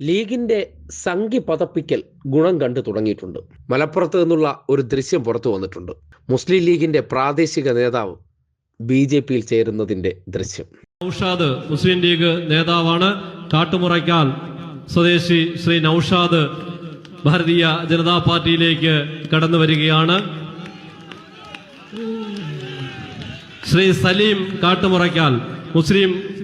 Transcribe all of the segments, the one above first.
ലീഗിന്റെ സംഖ്യ പതപ്പിക്കൽ ഗുണം കണ്ടു തുടങ്ങിയിട്ടുണ്ട്. മലപ്പുറത്ത് നിന്നുള്ള ഒരു ദൃശ്യം പുറത്തു വന്നിട്ടുണ്ട്. മുസ്ലിം ലീഗിന്റെ പ്രാദേശിക നേതാവ് ബി ജെ പിയിൽ ചേരുന്നതിന്റെ ദൃശ്യം. നൌഷാദ് മുസ്ലിം ലീഗ് നേതാവാണ്. കാട്ടുമുറയ്ക്കാൽ സ്വദേശി ശ്രീ നൌഷാദ് ഭാരതീയ ജനതാ പാർട്ടിയിലേക്ക് കടന്നു വരികയാണ്. ശ്രീ സലീം കാട്ടുമുറയ്ക്കാൽ മുസ്ലിം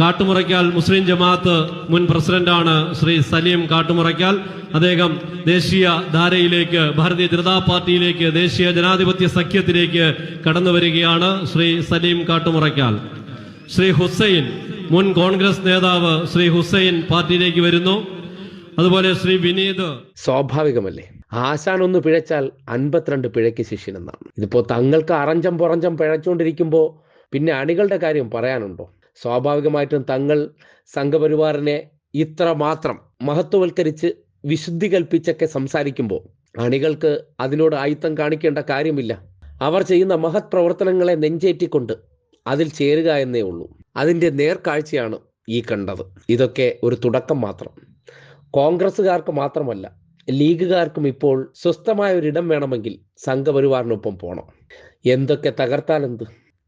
കാട്ടുമുറയ്ക്കാൽ മുസ്ലിം ജമാഅത്ത് മുൻ പ്രസിഡന്റാണ് ശ്രീ സലീം കാട്ടുമുറയ്ക്കാൽ. അദ്ദേഹം ദേശീയ ധാരയിലേക്ക് ഭാരതീയ ജനതാ പാർട്ടിയിലേക്ക് ദേശീയ ജനാധിപത്യ സഖ്യത്തിലേക്ക് കടന്നു വരികയാണ് ശ്രീ സലീം കാട്ടുമുറയ്ക്കാൽ. ശ്രീ ഹുസൈൻ മുൻ കോൺഗ്രസ് നേതാവ് ശ്രീ ഹുസൈൻ പാർട്ടിയിലേക്ക് വരുന്നു. അതുപോലെ ശ്രീ വിനീത്. സ്വാഭാവികമല്ലേ? ആശാൻ ഒന്ന് പിഴച്ചാൽ അൻപത്തിരണ്ട് പിഴയ്ക്ക് ശിഷ്യനെന്നാണ് ഇതിപ്പോ തങ്ങൾക്ക് അറഞ്ചം പുറഞ്ചം പിഴച്ചുകൊണ്ടിരിക്കുമ്പോൾ പിന്നെ അണികളുടെ കാര്യം പറയാനുണ്ടോ? സ്വാഭാവികമായിട്ടും തങ്ങൾ സംഘപരിവാറിനെ ഇത്ര മാത്രം മഹത്വവൽക്കരിച്ച് വിശുദ്ധി കൽപ്പിച്ചൊക്കെ സംസാരിക്കുമ്പോൾ അണികൾക്ക് അതിനോട് ആയുത്തം കാണിക്കേണ്ട കാര്യമില്ല. അവർ ചെയ്യുന്ന മഹത് പ്രവർത്തനങ്ങളെ നെഞ്ചേറ്റിക്കൊണ്ട് അതിൽ ചേരുക എന്നേ ഉള്ളൂ. അതിന്റെ നേർക്കാഴ്ചയാണ് ഈ കണ്ടത്. ഇതൊക്കെ ഒരു തുടക്കം മാത്രം. കോൺഗ്രസ്സുകാർക്ക് മാത്രമല്ല ലീഗുകാർക്കും ഇപ്പോൾ സ്വസ്ഥമായ ഒരിടം വേണമെങ്കിൽ സംഘപരിവാറിനൊപ്പം പോകണം എന്തൊക്കെ തകർത്താലെന്ത്?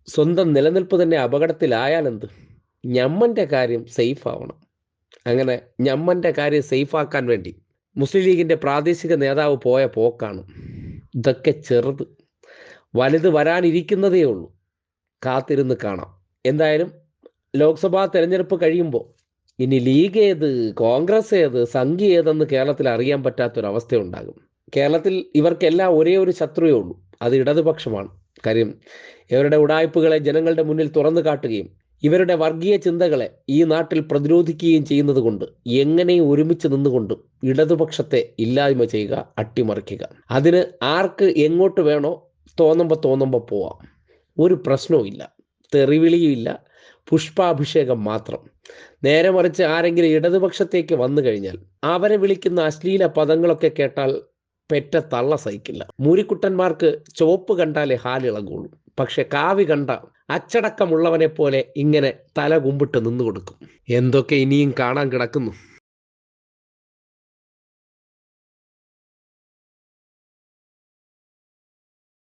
സ്വന്തം നിലനിൽപ്പ് തന്നെ അപകടത്തിലായാലെന്ത്? ഞമ്മന്റെ കാര്യം സേഫ് ആവണം. അങ്ങനെ ഞമ്മന്റെ കാര്യം സേഫ് ആക്കാൻ വേണ്ടി മുസ്ലിം ലീഗിന്റെ പ്രാദേശിക നേതാവ് പോയ പോക്കാണ്. ഇതൊക്കെ ചെറുത്. വലുത് വരാനിരിക്കുന്നതേ ഉള്ളൂ. കാത്തിരുന്ന് കാണാം. എന്തായാലും ലോക്സഭാ തെരഞ്ഞെടുപ്പ് കഴിയുമ്പോൾ ഇനി ലീഗ് ഏത് കോൺഗ്രസ് ഏത് സംഘി ഏതെന്ന് കേരളത്തിൽ അറിയാൻ പറ്റാത്തൊരവസ്ഥയുണ്ടാകും. കേരളത്തിൽ ഇവർക്കെല്ലാം ഒരേ ഒരു ശത്രുവേ ഉള്ളൂ. അത് ഇടതുപക്ഷമാണ്. കാര്യം ഇവരുടെ ഉടായ്പകളെ ജനങ്ങളുടെ മുന്നിൽ തുറന്നു കാട്ടുകയും ഇവരുടെ വർഗീയ ചിന്തകളെ ഈ നാട്ടിൽ പ്രതിരോധിക്കുകയും ചെയ്യുന്നത് കൊണ്ട് എങ്ങനെയും ഒരുമിച്ച് നിന്നുകൊണ്ട് ഇടതുപക്ഷത്തെ ഇല്ലായ്മ ചെയ്യുക അട്ടിമറിക്കുക. അതിന് ആർക്ക് എങ്ങോട്ട് വേണോ തോന്നുമ്പോൾ തോന്നുമ്പോൾ പോവാം. ഒരു പ്രശ്നവും ഇല്ല. തെറിവിളിയുമില്ല പുഷ്പാഭിഷേകം മാത്രം. നേരെ മറിച്ച് ആരെങ്കിലും ഇടതുപക്ഷത്തേക്ക് വന്നു കഴിഞ്ഞാൽ അവരെ വിളിക്കുന്ന അശ്ലീല പദങ്ങളൊക്കെ കേട്ടാൽ പെറ്റ തള്ള സഹിക്കില്ല. മൂരിക്കുട്ടന്മാർക്ക് ചുവപ്പ് കണ്ടാലേ ഹാലിളകുള്ളൂ പക്ഷെ കാവി കണ്ട അച്ചടക്കമുള്ളവനെ പോലെ ഇങ്ങനെ തല കുമ്പിട്ട് നിന്നു കൊടുക്കും എന്തൊക്കെ ഇനിയും കാണാൻ കിടക്കുന്നു.